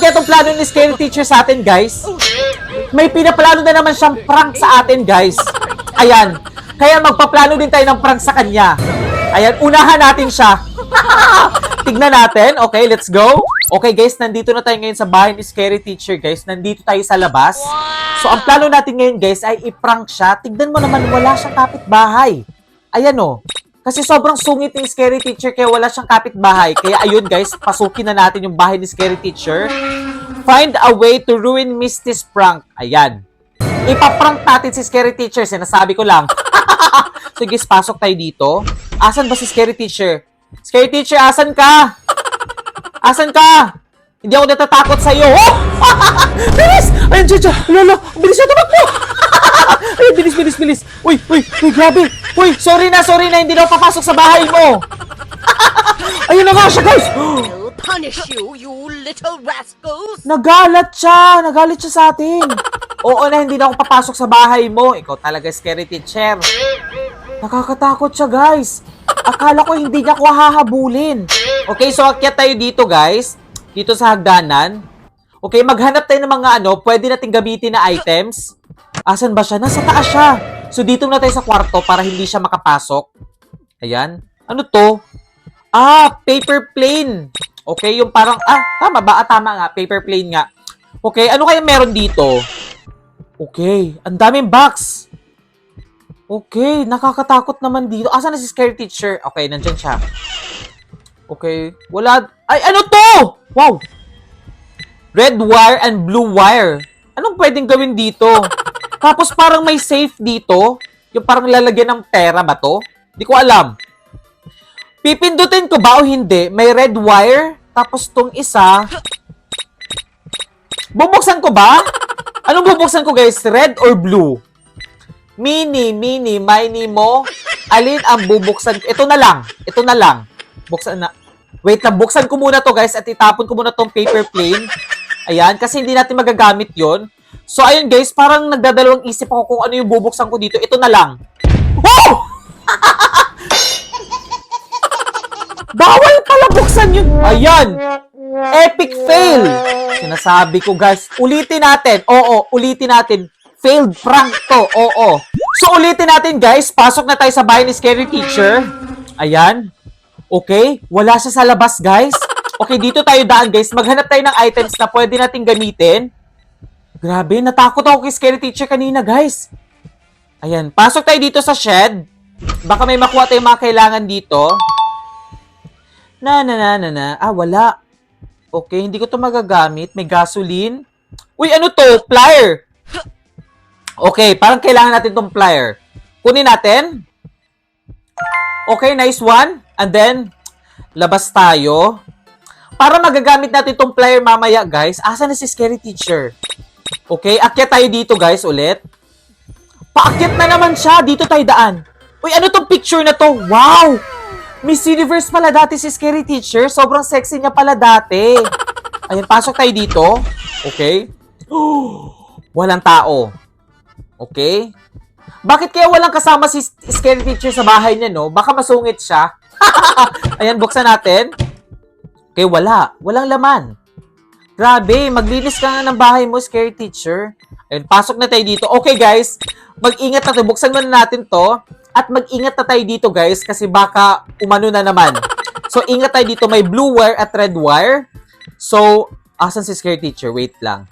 kaya itong plano ni Scary Teacher sa atin, guys? May pinaplano na naman siyang prank sa atin, guys. Ayan. Kaya magpaplano din tayo ng prank sa kanya. Ayan, unahan natin siya. Tignan natin. Okay, let's go. Okay, guys, nandito na tayo ngayon sa bahay ni Scary Teacher, guys. Nandito tayo sa labas. So, ang plano natin ngayon, guys, ay i-prank siya. Tignan mo naman, wala siyang kapitbahay. Ayan, oh. Kasi sobrang sungit ni Scary Teacher kaya wala siyang kapitbahay. Kaya ayun guys, pasukin na natin yung bahay ni Scary Teacher. Find a way to ruin Misty's prank. Ayan. Ipaprank natin si Scary Teacher. Sinasabi ko lang. so guys, pasok tayo dito. Asan ba si Scary Teacher? Scary Teacher, asan ka? Asan ka? Hindi ako natatakot sa'yo. Oh! bilis! Ayun, Chicha! Lolo! Bilis na tumakbo! Ay, bilis, bilis, bilis. Uy, uy, uy, grabe. Uy, sorry na, sorry na, hindi na ako papasok sa bahay mo. Ayun na nga siya, guys. I'll punish you, you little rascals! Nagalat siya, nagalit siya sa atin. Oo na, hindi na ako papasok sa bahay mo. Ikaw talaga scary teacher. Nakakatakot siya, guys. Akala ko hindi niya ako hahabulin. Okay, so akyat tayo dito, guys. Dito sa hagdanan. Okay, maghanap tayo ng mga ano, pwede nating gamitin na items. Asan ba siya? Nasa taas siya. So, dito na tayo sa kwarto para hindi siya makapasok. Ayan. Ano to? Ah, paper plane. Okay, yung parang, ah, tama ba? Ah, tama nga, paper plane nga. Okay, ano kaya meron dito? Okay, ang daming box. Okay, nakakatakot naman dito. Asan na si scary teacher? Okay, nandyan siya. Okay, wala. Ay, ano to? Wow. Red wire and blue wire. Anong pwedeng gawin dito? Tapos parang may safe dito. Yung parang lalagyan ng pera ba to? Di ko alam. Pipindutin ko ba o hindi? May red wire. Tapos tong isa. Bubuksan ko ba? Anong bubuksan ko guys? Red or blue? Mini, mini, mini mo. Alin ang bubuksan? Ito na lang. Ito na lang. Buksan na. Wait lang, buksan ko muna to guys at itapon ko muna tong paper plane. Ayan, kasi hindi natin magagamit yon. So ayun guys, parang nagdadalawang isip ako kung ano yung bubuksan ko dito. Ito na lang. Oh! Bawal pala buksan yun. Ayan. Epic fail. Sinasabi ko guys, ulitin natin. Oo, ulitin natin. Failed prank to. Oo. So ulitin natin guys, pasok na tayo sa bahay ni Scary Teacher. Ayan. Okay, wala siya sa labas guys. Okay, dito tayo daan guys. Maghanap tayo ng items na pwede nating gamitin. Grabe, natakot ako kay Scary Teacher kanina guys. Ayan, pasok tayo dito sa shed. Baka may makuha tayong mga kailangan dito. Na na na na na. Ah, wala. Okay, hindi ko to magagamit. May gasoline. Uy, ano to? Plier. Okay, parang kailangan natin tong plier. Kunin natin. Okay, nice one. And then, labas tayo. Para magagamit natin tong plier mamaya, guys. Asa na si Scary Teacher? Okay, akyat tayo dito, guys, ulit. Paakyat na naman siya. Dito tayo daan. Uy, ano tong picture na to? Wow! Miss Universe pala dati si Scary Teacher. Sobrang sexy niya pala dati. Ayan, pasok tayo dito. Okay. Walang tao. Okay. Bakit kaya walang kasama si Scary Teacher sa bahay niya, no? Baka masungit siya. Ayan, buksan natin. Okay, wala. Walang laman. Grabe, maglinis ka nga ng bahay mo, Scary Teacher. Ayun, pasok na tayo dito. Okay, guys. Mag-ingat na tayo. Buksan muna natin to. At mag-ingat na tayo dito, guys, kasi baka umano na naman. So, ingat tayo dito. May blue wire at red wire. So, asan si Scary Teacher? Wait lang.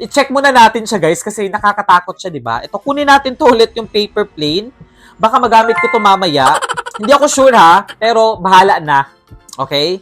I-check muna natin siya, guys, kasi nakakatakot siya, di ba? Ito, kunin natin to ulit yung paper plane. Baka magamit ko to mamaya. Hindi ako sure, ha? Pero, bahala na. Okay?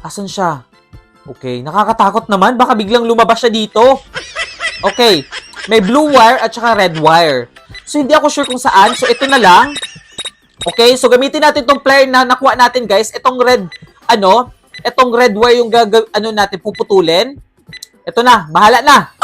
Asan siya? Okay, nakakatakot naman. Baka biglang lumabas siya dito. Okay, may blue wire at saka red wire. So, hindi ako sure kung saan. So, ito na lang. Okay, so gamitin natin tong player na nakuha natin, guys. Itong red, ano, itong red wire yung gaga, ano natin, puputulin. Ito na, bahala na.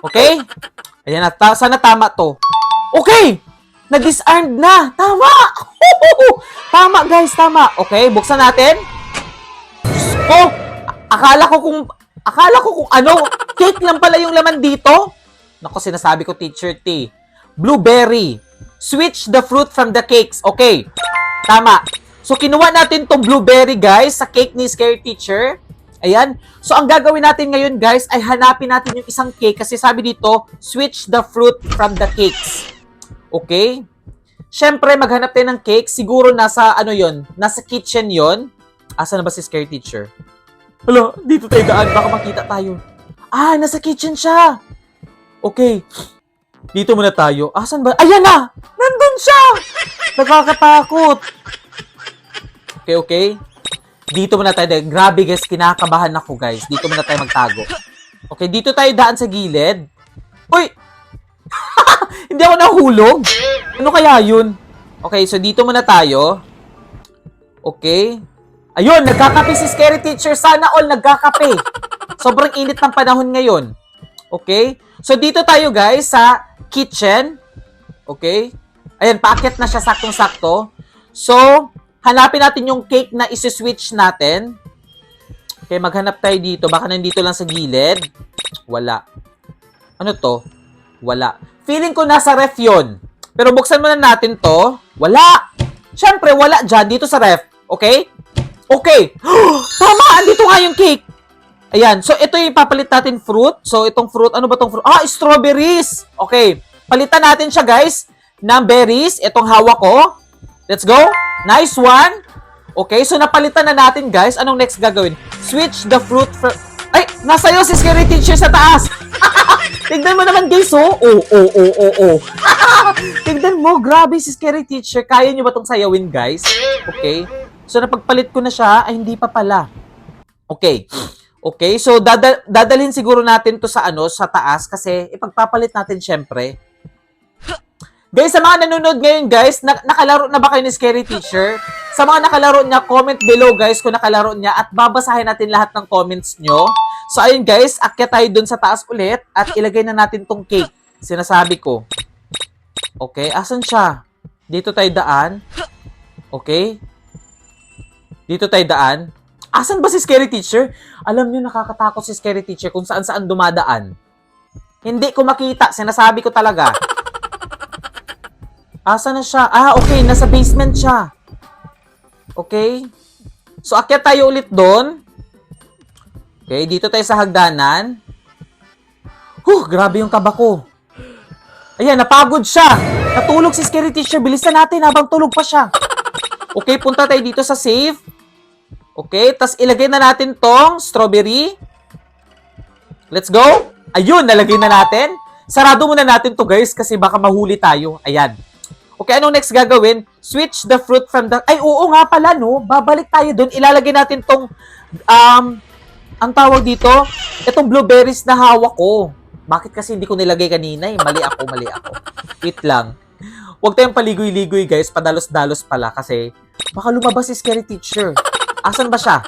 Okay? Ayan na, ta- sana tama to. Okay! Na-disarmed na! Tama! tama, guys, tama. Okay, buksan natin. Ko! Akala ko kung, akala ko kung ano, cake lang pala yung laman dito. Nako, sinasabi ko, Teacher T. Blueberry. Switch the fruit from the cakes. Okay. Tama. So, kinuha natin tong blueberry, guys, sa cake ni Scary Teacher. Ayan. So, ang gagawin natin ngayon, guys, ay hanapin natin yung isang cake kasi sabi dito, switch the fruit from the cakes. Okay? Siyempre, maghanap tayo ng cake. Siguro nasa, ano yon nasa kitchen yon Asa na ba si Scary Teacher? Hala, dito tayo daan. Baka makita tayo. Ah, nasa kitchen siya. Okay. Dito muna tayo. Asan ba? Ayan na! Nandun siya! Nakakatakot. Okay, okay. Dito muna tayo. Grabe guys, kinakabahan ako guys. Dito muna tayo magtago. Okay, dito tayo daan sa gilid. Uy! Hindi ako nahulog. Ano kaya yun? Okay, so dito muna tayo. Okay. Ayun, nagkakape si Scary Teacher. Sana all nagkakape. Sobrang init ng panahon ngayon. Okay? So, dito tayo guys sa kitchen. Okay? Ayan, paakyat na siya saktong-sakto. So, hanapin natin yung cake na isi-switch natin. Okay, maghanap tayo dito. Baka nandito lang sa gilid. Wala. Ano to? Wala. Feeling ko nasa ref yun. Pero buksan muna natin to. Wala! Siyempre, wala dyan. Dito sa ref. Okay? Okay. Tama! Andito nga yung cake. Ayan. So, ito yung ipapalit natin fruit. So, itong fruit, ano ba itong fruit? Ah, strawberries! Okay. Palitan natin siya, guys, ng berries. Itong hawak ko. Let's go. Nice one. Okay, so napalitan na natin, guys. Anong next gagawin? Switch the fruit from... Ay! Nasa'yo si Scary Teacher sa taas! Tignan mo naman, guys, oh. Oh, oh, oh, oh, oh. Tignan mo, grabe si Scary Teacher. Kaya nyo ba itong sayawin, guys? Okay. So, napagpalit ko na siya. Ay, hindi pa pala. Okay. Okay, so dada- dadalhin siguro natin to sa ano, sa taas kasi ipagpapalit natin syempre. Guys, sa mga nanonood ngayon guys, na- nakalaro na ba kayo ni Scary Teacher? Sa mga nakalaro niya, comment below guys kung nakalaro niya at babasahin natin lahat ng comments nyo. So ayun guys, akyat tayo dun sa taas ulit at ilagay na natin tong cake. Sinasabi ko. Okay, asan siya? Dito tayo daan. Okay. Dito tayo daan. Asan ba si Scary Teacher? Alam niyo, nakakatakot si Scary Teacher kung saan-saan dumadaan. Hindi ko makita. Sinasabi ko talaga. Asa na siya? Ah, okay. Nasa basement siya. Okay. So, akyat tayo ulit doon. Okay, dito tayo sa hagdanan. Huh, grabe yung kaba ko. Ayan, napagod siya. Natulog si Scary Teacher. Bilisan natin habang tulog pa siya. Okay, punta tayo dito sa safe. Okay, tas ilagay na natin tong strawberry. Let's go. Ayun, nalagay na natin. Sarado muna natin to guys kasi baka mahuli tayo. Ayan. Okay, anong next gagawin? Switch the fruit from the... Ay, oo nga pala, no? Babalik tayo dun. Ilalagay natin tong... Um, ang tawag dito, itong blueberries na hawak ko. Bakit kasi hindi ko nilagay kanina eh? Mali ako, mali ako. Wait lang. Huwag tayong paligoy-ligoy guys. Padalos-dalos pala kasi baka lumabas si Scary Teacher. Asan ba siya?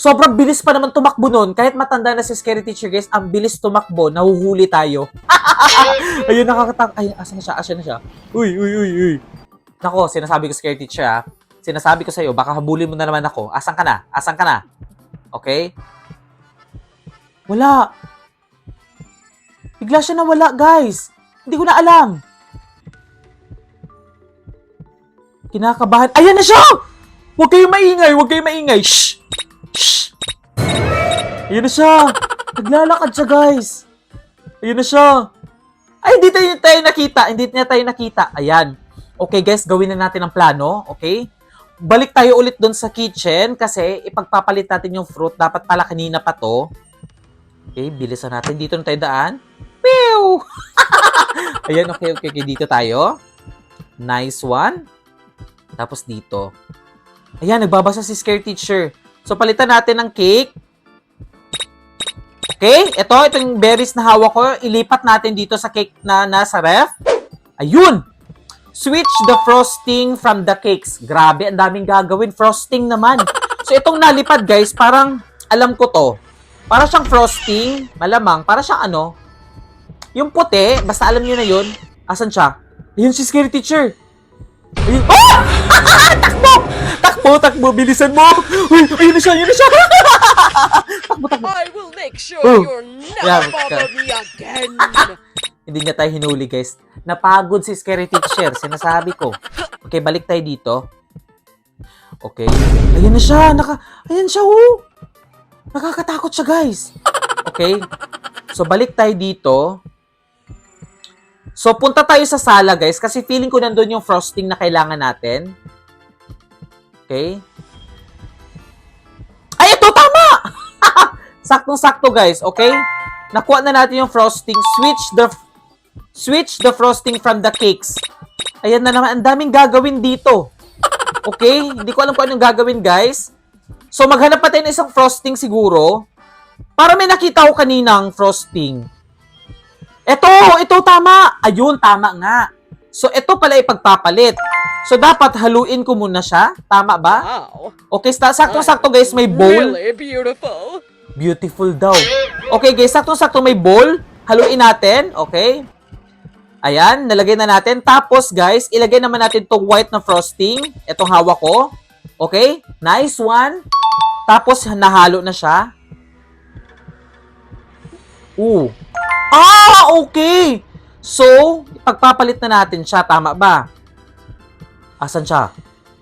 Sobrang bilis pa naman tumakbo nun. Kahit matanda na si Scary Teacher, guys, ang bilis tumakbo. Nahuhuli tayo. Ayun, nakakatak... Ay, asan na siya? Asan na siya? Uy, uy, uy, uy. Nako, sinasabi ko Scary Teacher, ha? Sinasabi ko sa'yo, baka habulin mo na naman ako. Asan ka na? Asan ka na? Okay? Wala. Bigla siya nawala, guys. Hindi ko na alam. Kinakabahan. Ayan na siya! Huwag kayong maingay, huwag kayong maingay. Shh! Ayan na siya. Naglalakad siya, guys. Ayan na siya. Ay, hindi tayo, tayo nakita. Hindi niya tayo nakita. Ayan. Okay, guys, gawin na natin ang plano. Okay? Balik tayo ulit doon sa kitchen kasi ipagpapalit natin yung fruit. Dapat pala kanina pa to. Okay, bilisan natin. Dito na tayo daan. Pew! Ayan, okay, okay, okay. Dito tayo. Nice one. Tapos dito. Ayan, nagbabasa si Scare Teacher. So, palitan natin ng cake. Okay, ito, itong berries na hawak ko, ilipat natin dito sa cake na nasa ref. Ayun! Switch the frosting from the cakes. Grabe, ang daming gagawin. Frosting naman. So, itong nalipad, guys, parang, alam ko to. Para siyang frosting, malamang, para siyang ano, yung puti, basta alam niyo na yun. Asan siya? Ayun si Scary Teacher. Ayun. Ah! Takbo! Takbo, bilisan mo! Uy, ayun na siya, ayun na siya! takbo, takbo. I will make sure Oh. you'll Yeah, never bother me again. Hindi niya tayo hinuli, guys. Napagod si Scary Teacher, sinasabi ko. Okay, balik tayo dito. Okay. Ayun na siya, naka... Ayan siya, oh! Nakakatakot siya, guys. Okay? So, balik tayo dito. So, punta tayo sa sala, guys, kasi feeling ko nandun yung frosting na kailangan natin. Okay? Ay, ito! Tama! Saktong-sakto, guys. Okay? Nakuha na natin yung frosting. Switch the switch the frosting from the cakes. Ayan na naman. Ang daming gagawin dito. Okay? Hindi ko alam kung anong gagawin, guys. So, maghanap pa tayo ng isang frosting siguro. Para may nakita ko kaninang frosting. Ito! Ito, tama! Ayun, tama nga. So, ito pala ipagpapalit. So, dapat haluin ko muna siya. Tama ba? Wow. Okay, sakto-sakto guys, may bowl. Really beautiful. Beautiful daw. Okay guys, sakto-sakto may bowl. Haluin natin, okay? Ayan, nalagay na natin. Tapos guys, ilagay naman natin tong white na frosting. Itong hawak ko. Okay? Nice one. Tapos nahalo na siya. Ooh. Ah, okay. So, pagpapalit na natin siya. Tama ba? Asan siya?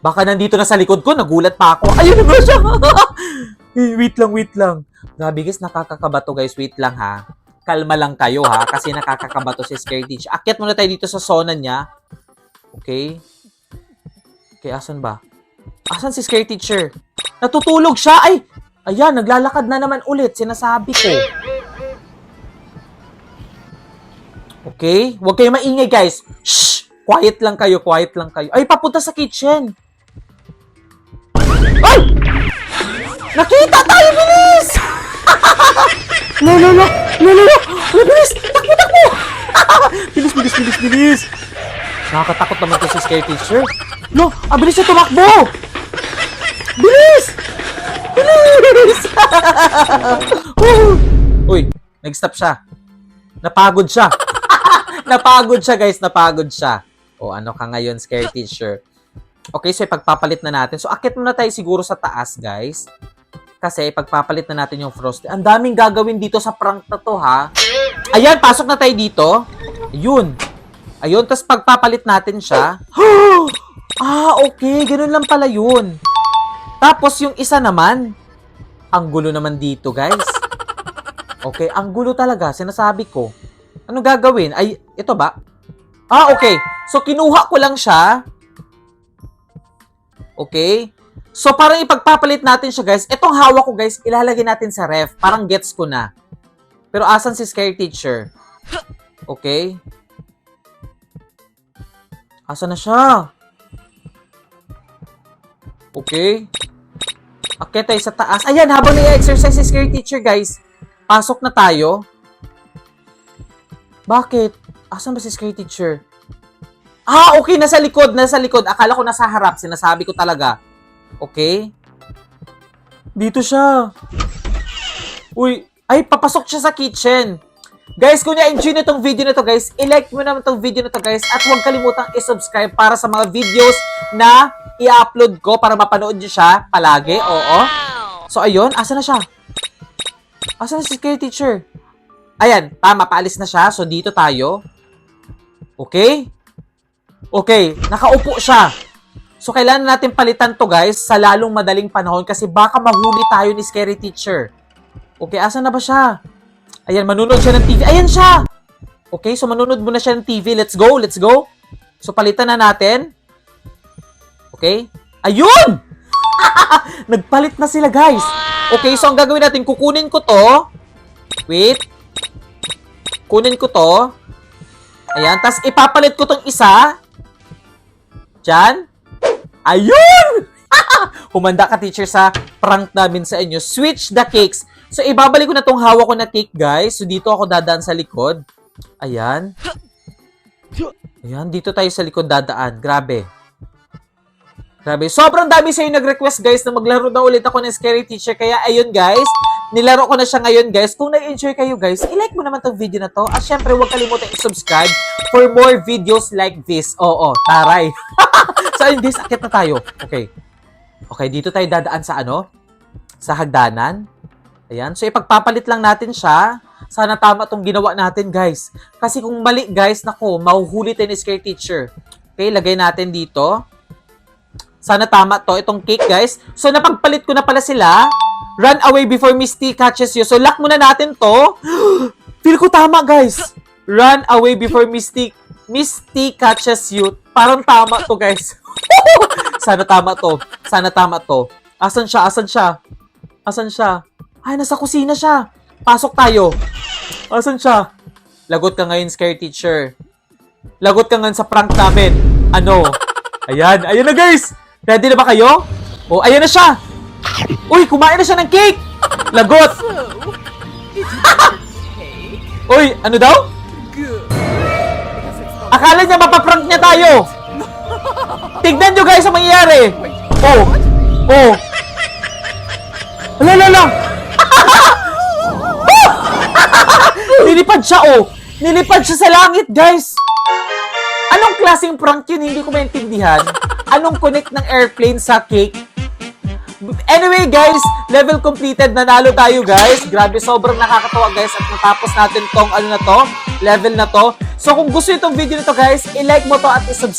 Baka nandito na sa likod ko. Nagulat pa ako. Ayun na ba siya? Wait lang, wait lang. Grabe guys, nakakakabato guys. Wait lang ha. Kalma lang kayo ha. Kasi nakakakabato si Scary Teacher. Akyat muna tayo dito sa zona niya. Okay. Okay, asan ba? Asan si Scary Teacher? Natutulog siya. Ay! Ayan, naglalakad na naman ulit. Sinasabi ko. Okay? Huwag kayo maingay, guys. Shh! Quiet lang kayo, quiet lang kayo. Ay, papunta sa kitchen. Ay! Nakita tayo, bilis! no, no, no! No, no, no! Ano, bilis! Takbo, takbo! bilis, bilis, bilis, bilis! Nakakatakot naman to si Scare Teacher. No! Ah, bilis siya tumakbo! Bilis! Bilis! Woo! Uy, nag-stop siya. Napagod siya. napagod siya, guys. Napagod siya. O, ano ka ngayon, Scare Teacher? Okay, so ipagpapalit na natin. So, akit muna tayo siguro sa taas, guys. Kasi pagpapalit na natin yung frosty. Ang daming gagawin dito sa prank na to, ha? Ayan, pasok na tayo dito. Ayun. Ayun, tapos pagpapalit natin siya. ah, okay. Ganun lang pala yun. Tapos yung isa naman, ang gulo naman dito, guys. Okay, ang gulo talaga. Sinasabi ko. Ano gagawin? Ay, ito ba? Ah, okay. So, kinuha ko lang siya. Okay? So, parang ipagpapalit natin siya, guys. Itong hawak ko, guys, ilalagay natin sa ref. Parang gets ko na. Pero asan si Scary Teacher? Okay? Asan na siya? Okay? Akit tayo sa taas. Ayan, habang nag-exercise si Scary Teacher, guys, pasok na tayo. Bakit? Asan ba si Scary Teacher? Ah, okay, nasa likod, nasa likod. Akala ko nasa harap, sinasabi ko talaga. Okay? Dito siya. Uy, ay, papasok siya sa kitchen. Guys, kung na-enjoy na itong video na to guys, i-like mo naman itong video na to guys at huwag kalimutang i-subscribe para sa mga videos na i-upload ko para mapanood nyo siya palagi. Oo. So, ayun. Asa na siya? Asa na si Scary Teacher? Ayan, tama. Paalis na siya. So, dito tayo. Okay? Okay. Nakaupo siya. So, kailangan natin palitan to guys sa lalong madaling panahon kasi baka mahuli tayo ni Scary Teacher. Okay, asa na ba siya? Ayan, manunod siya ng TV. Ayan siya! Okay, so manunod muna siya ng TV. Let's go, let's go. So, palitan na natin. Okay? Ayun! Nagpalit na sila, guys. Okay, so ang gagawin natin, kukunin ko to. Wait. Kunin ko to. Ayan, tas ipapalit ko tong isa. Diyan. Ayun! Humanda ka, teacher, sa prank namin sa inyo. Switch the cakes. So, ibabalik ko na tong hawak ko na cake, guys. So, dito ako dadaan sa likod. Ayan. Ayan, dito tayo sa likod dadaan. Grabe. Grabe. Sobrang dami sa inyo nag-request, guys, na maglaro na ulit ako ng Scary Teacher. Kaya, ayun, guys. Nilaro ko na siya ngayon, guys. Kung nag-enjoy kayo, guys, i-like mo naman tong video na to. At syempre, huwag kalimutan i-subscribe for more videos like this. Oo, taray. so, ayun, guys, akit na tayo. Okay. Okay, dito tayo dadaan sa ano? Sa hagdanan. Ayan. So, ipagpapalit lang natin siya. Sana tama tong ginawa natin, guys. Kasi kung mali, guys, nako, mahuhuli tayo ni Scare Teacher. Okay, lagay natin dito. Sana tama to, itong cake, guys. So, napagpalit ko na pala sila. Run away before Misty catches you. So, lock muna natin to. Feel ko tama, guys. Run away before Misty Misty catches you. Parang tama to, guys. Sana tama to. Sana tama to. Asan siya? Asan siya? Asan siya? Ay, nasa kusina siya. Pasok tayo. Asan siya? Lagot ka ngayon, scare teacher. Lagot ka ngayon sa prank namin. Ano? Ayan. Ayan na, guys. Ready na ba kayo? Oh, ayan na siya. Uy, kumain na siya ng cake. Lagot. Take? Uy, ano daw? Akala niya mapaprank niya tayo. Tignan nyo guys ang mangyayari. Oh. Oh. Ala, ala, ala. Nilipad siya, oh. Nilipad siya sa langit, guys. Anong klaseng prank yun? Hindi ko maintindihan. Anong connect ng airplane sa cake? Anyway, guys, level completed. Nanalo tayo, guys. Grabe, sobrang nakakatawa, guys. At natapos natin tong ano na to, level na to. So, kung gusto itong video nito, guys, i-like mo to at i-subscribe